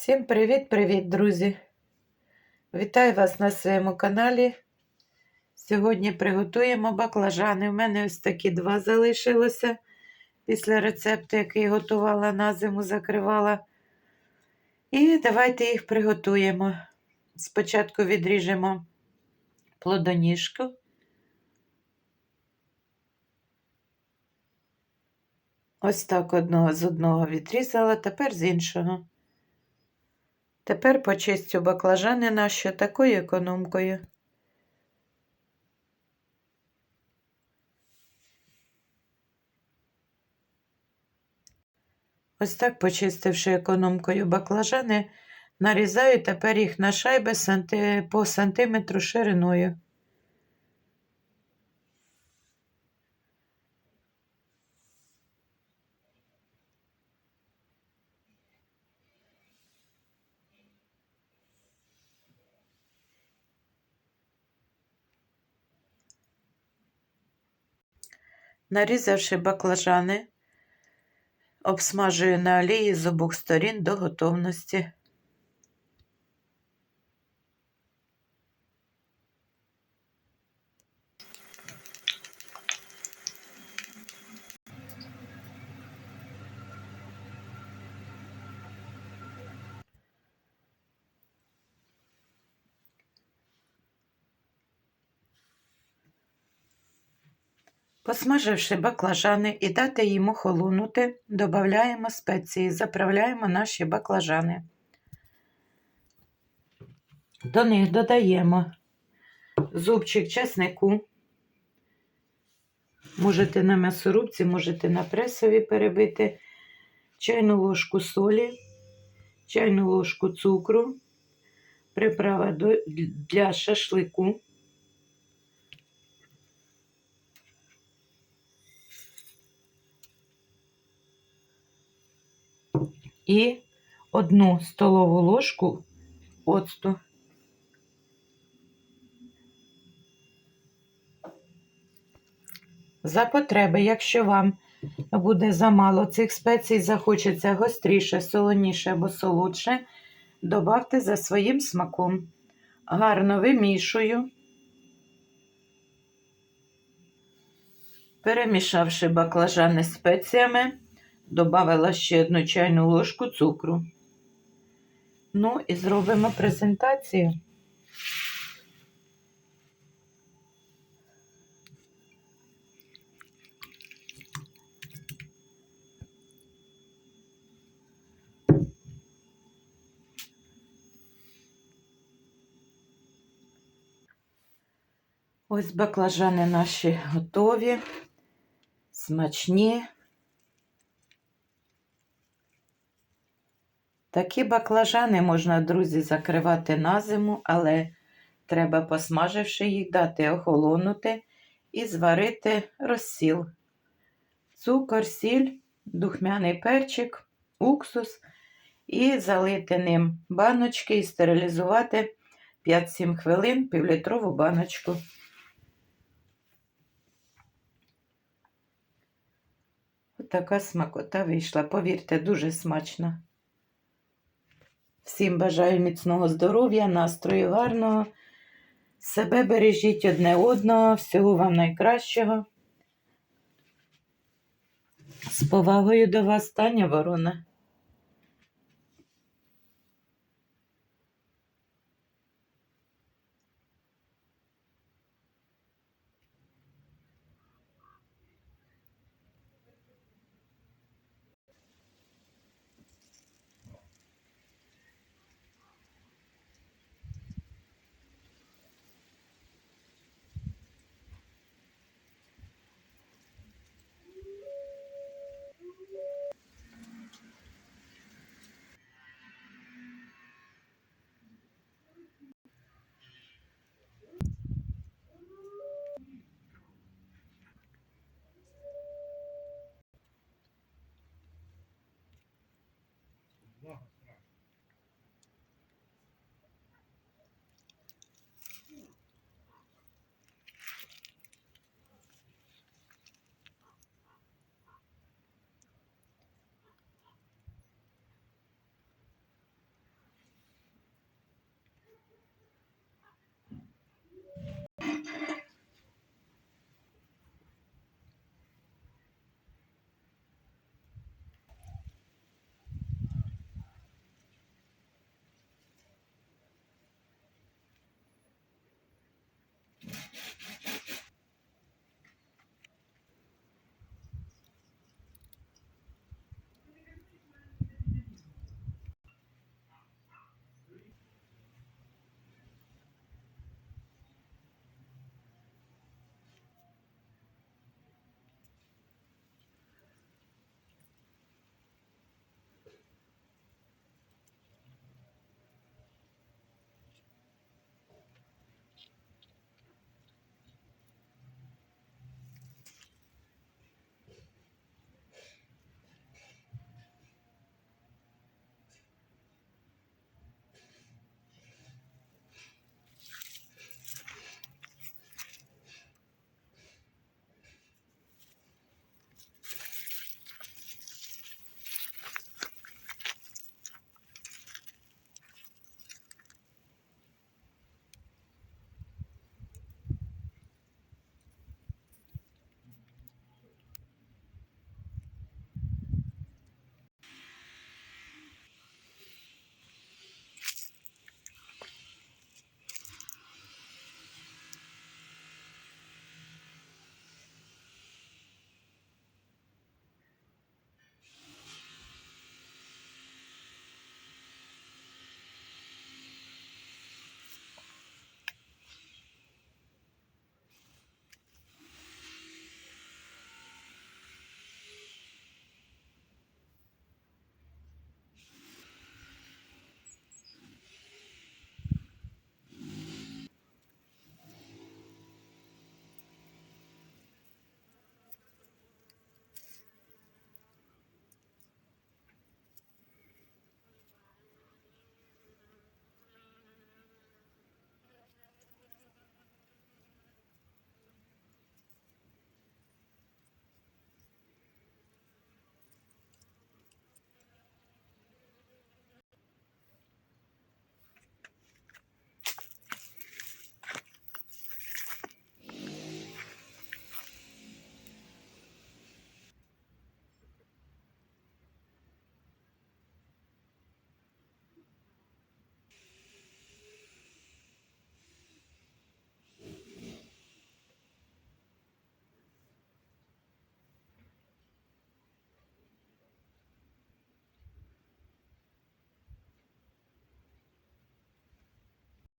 Всім привіт-привіт, друзі! Вітаю вас на своєму каналі. Сьогодні приготуємо баклажани. У мене ось такі два залишилося після рецепту, який готувала на зиму, закривала. І давайте їх приготуємо. Спочатку відріжемо плодоніжку. Ось так одного з одного відрізала, тепер з іншого. Тепер почистю баклажани наші такою економкою. Ось так, почистивши економкою баклажани, нарізаю тепер їх на шайби по сантиметру шириною. Нарізавши баклажани, обсмажую на олії з обох сторін до готовності. Посмаживши баклажани і дати їм охолонути, додаємо спеції, заправляємо наші баклажани. До них додаємо зубчик чеснику. Можете на м'ясорубці, можете на пресові перебити, чайну ложку солі, чайну ложку цукру, приправа для шашлику. І одну столову ложку оцту. За потреби, якщо вам буде замало цих спецій, захочеться гостріше, солоніше або солодше, добавте за своїм смаком. Гарно вимішую, перемішавши баклажани спеціями, Добавила ще одну чайну ложку цукру. Ну і зробимо презентацію. Ось баклажани наші готові, смачні. Такі баклажани можна, друзі, закривати на зиму, але треба, посмаживши їх, дати охолонути і зварити розсіл. Цукор, сіль, духмяний перчик, уксус і залити ним баночки і стерилізувати 5-7 хвилин півлітрову баночку. Така смакота вийшла, повірте, дуже смачна. Всім бажаю міцного здоров'я, настрою гарного. Себе бережіть одне одного, всього вам найкращого. З повагою до вас, Таня Ворона.